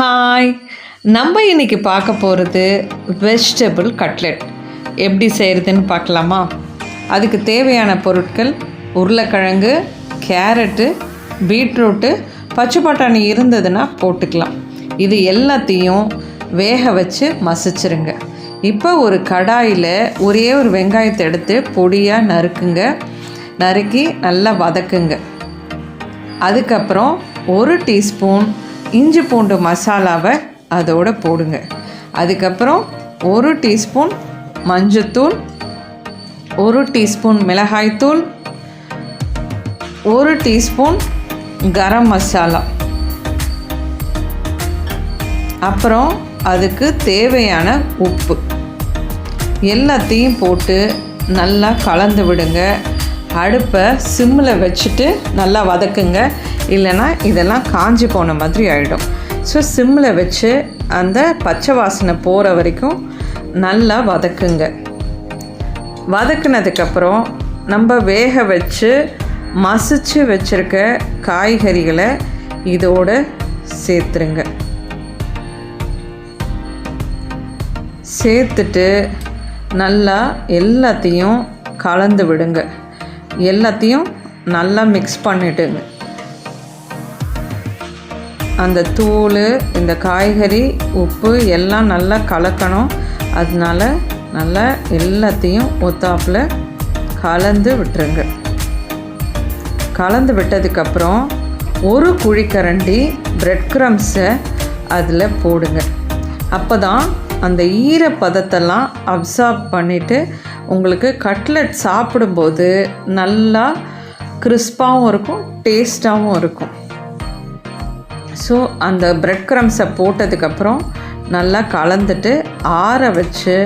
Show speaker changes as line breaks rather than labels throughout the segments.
Hi நம்ம இன்றைக்கி பார்க்க போகிறது வெஜிடபிள் கட்லெட் எப்படி செய்கிறதுன்னு பார்க்கலாமா? அதுக்கு தேவையான பொருட்கள் உருளைக்கிழங்கு கேரட்டு பீட்ரூட்டு பச்சை பட்டாணி இருந்ததுன்னா போட்டுக்கலாம். இது எல்லாத்தையும் வேக வச்சு மசிச்சிருங்க. இப்போ ஒரு கடாயில் ஒரே ஒரு வெங்காயத்தை எடுத்து பொடியாக நறுக்குங்க. நறுக்கி நல்லா வதக்குங்க. அதுக்கப்புறம் ஒரு டீஸ்பூன் இஞ்சி பூண்டு மசாலாவை அதோட போடுங்க. அதுக்கப்புறம் ஒரு டீஸ்பூன் மஞ்சத்தூள் ஒரு டீஸ்பூன் மிளகாய்த்தூள் ஒரு டீஸ்பூன் கரம் மசாலா. அப்புறம் அதுக்கு தேவையான உப்பு. எல்லாத்தையும் போட்டு நல்லா கலந்து விடுங்க. அடுப்பை சிம்மில் வச்சுட்டு நல்லா வதக்குங்க. இல்லைன்னா இதெல்லாம் காஞ்சி போன மாதிரி ஆகிடும் ஸோ சிம்மில் வச்சு அந்த பச்சை வாசனை போகிற வரைக்கும் நல்லா வதக்குங்க. வதக்குனதுக்கப்புறம் நம்ம வேக வச்சு மசிச்சு வச்சுருக்க காய்கறிகளை இதோடு சேர்த்துருங்க. சேர்த்துட்டு நல்லா எல்லாத்தையும் கலந்து விடுங்க. எல்லாத்தையும் நல்லா மிக்ஸ் பண்ணிட்டுங்க அந்த தூள் இந்த காய்கறி உப்பு எல்லாம் நல்லா கலக்கணும். அதனால நல்லா எல்லாத்தையும் ஒத்தாப்பில் கலந்து விட்டுருங்க. கலந்து விட்டதுக்கப்புறம் ஒரு குழிக்கரண்டி பிரெட் க்ரம்ஸை அதில் போடுங்க. அப்போ தான் அந்த ஈரப்பதத்தெல்லாம் அப்சார்ப் பண்ணிவிட்டு உங்களுக்கு கட்லெட் சாப்பிடும்போது நல்லா கிறிஸ்பாகவும் இருக்கும் டேஸ்ட்டாகவும் இருக்கும். ஸோ அந்த பிரெட் க்ரம்ஸை போட்டதுக்கப்புறம் நல்லா கலந்துட்டு ஆற வச்சு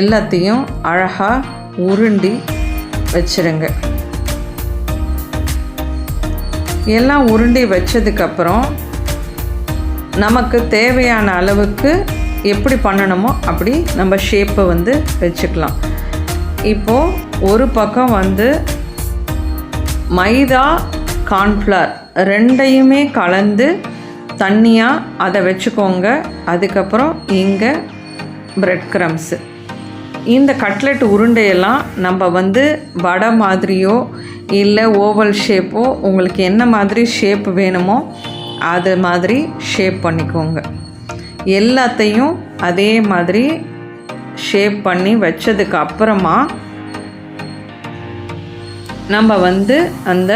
எல்லாத்தையும் அழகாக உருண்டி வச்சுருங்க. எல்லாம் உருண்டி வச்சதுக்கப்புறம் நமக்கு தேவையான அளவுக்கு எப்படி பண்ணணுமோ அப்படி நம்ம ஷேப்பை வந்து வச்சுக்கலாம். இப்போது ஒரு பக்கம் வந்து மைதா கார்ன்ஃப்ளவர் ரெண்டையுமே கலந்து தண்ணியாக அதை வச்சுக்கோங்க. அதுக்கப்புறம் இங்கே ப்ரெட் க்ரம்ஸு இந்த கட்லெட் உருண்டையெல்லாம் நம்ம வந்து வடை மாதிரியோ இல்லை ஓவல் ஷேப்போ உங்களுக்கு என்ன மாதிரி ஷேப் வேணுமோ அது மாதிரி ஷேப் பண்ணிக்கோங்க. எல்லாத்தையும் அதே மாதிரி ஷேப் பண்ணி வச்சதுக்கு அப்புறமா நம்ம வந்து அந்த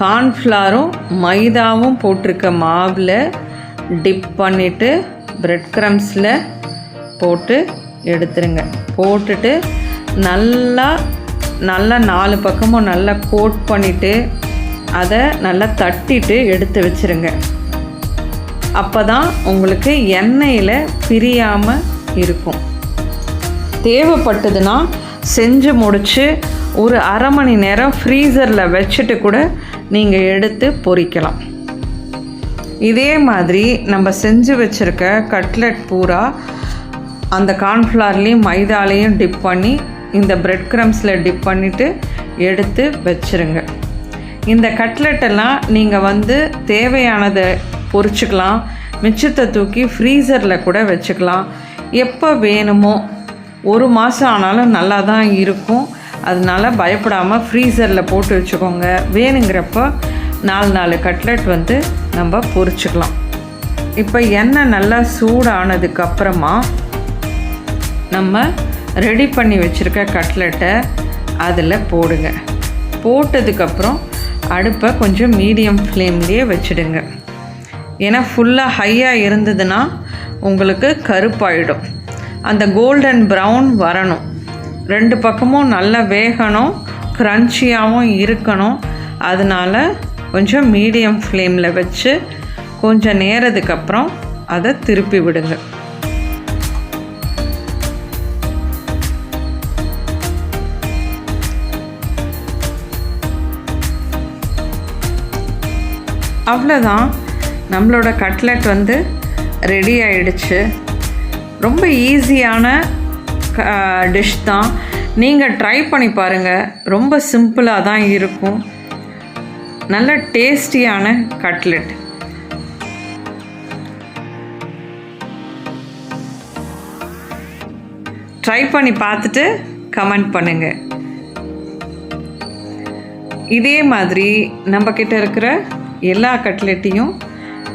கார்ன்ஃப்ளாரும் மைதாவும் போட்டிருக்க மாவில் டிப் பண்ணிவிட்டு ப்ரெட் க்ரம்ஸில் போட்டு எடுத்துருங்க. போட்டுட்டு நல்லா நல்லா நாலு பக்கமும் நல்லா கோட் பண்ணிவிட்டு அதை நல்லா தட்டிட்டு எடுத்து வச்சுருங்க. அப்போ தான் உங்களுக்கு எண்ணெயில் பிரியாமல் இருக்கும். தேவைப்பட்டதுன்னா செஞ்சு முடித்து ஒரு அரை மணி நேரம் ஃப்ரீசரில் வச்சுட்டு கூட நீங்கள் எடுத்து பொறிக்கலாம். இதே மாதிரி நம்ம செஞ்சு வச்சுருக்க கட்லெட் பூரா அந்த கார்ன்ஃப்ளவர்லேயும் மைதாலையும் டிப் பண்ணி இந்த பிரெட் க்ரம்ஸில் டிப் பண்ணிவிட்டு எடுத்து வச்சுருங்க. இந்த கட்லெட்டெல்லாம் நீங்கள் வந்து தேவையானதை பொறிச்சிக்கலாம். மிச்சத்தை தூக்கி ஃப்ரீசரில் கூட வச்சுக்கலாம். எப்போ வேணுமோ ஒரு மாதம் ஆனாலும் நல்லா தான் இருக்கும். அதனால பயப்படாமல் ஃப்ரீசரில் போட்டு வச்சுக்கோங்க. வேணுங்கிறப்போ நாலு நாலு கட்லெட் வந்து நம்ம பொறிச்சிக்கலாம். இப்போ எண்ணெய் நல்லா சூடானதுக்கப்புறமா நம்ம ரெடி பண்ணி வச்சுருக்க கட்லெட்டை அதில் போடுங்க. போட்டதுக்கப்புறம் அடுப்பை கொஞ்சம் மீடியம் ஃப்ளேம்லேயே வச்சுடுங்க. ஏன்னா ஃபுல்லாக ஹையாக இருந்ததுன்னா உங்களுக்கு கருப்பாயிடும். அந்த கோல்டன் ப்ரௌன் வரணும். ரெண்டு பக்கமும் நல்லா வேகணும் க்ரன்ச்சியாகவும் இருக்கணும். அதனால் கொஞ்சம் மீடியம் ஃப்ளேமில் வச்சு கொஞ்சம் நேரத்துக்கு அப்புறம் அதை திருப்பி விடுங்க. அவ்வளோதான் நம்மளோட கட்லெட் வந்து ரெடி ஆயிடுச்சு. ரொம்ப ஈஸியான டிஷ் தான். நீங்கள் ட்ரை பண்ணி பாருங்கள் ரொம்ப சிம்பிளாக தான் இருக்கும். நல்ல டேஸ்டியான கட்லெட். ட்ரை பண்ணி பார்த்துட்டு கமெண்ட் பண்ணுங்கள் இதே மாதிரி நம்மக்கிட்ட இருக்கிற எல்லா கட்லெட்டையும்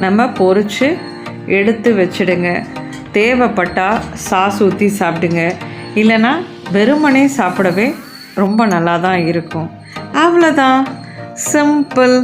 நம்ம பொரிச்சு எடுத்து வச்சிடுங்க. தேவைப்பட்டால் சாஸ் ஊற்றி சாப்பிடுங்க. இல்லைன்னா வெறுமனே சாப்பிடவே ரொம்ப நல்லா தான் இருக்கும். அவ்வளோதான் சிம்பிள்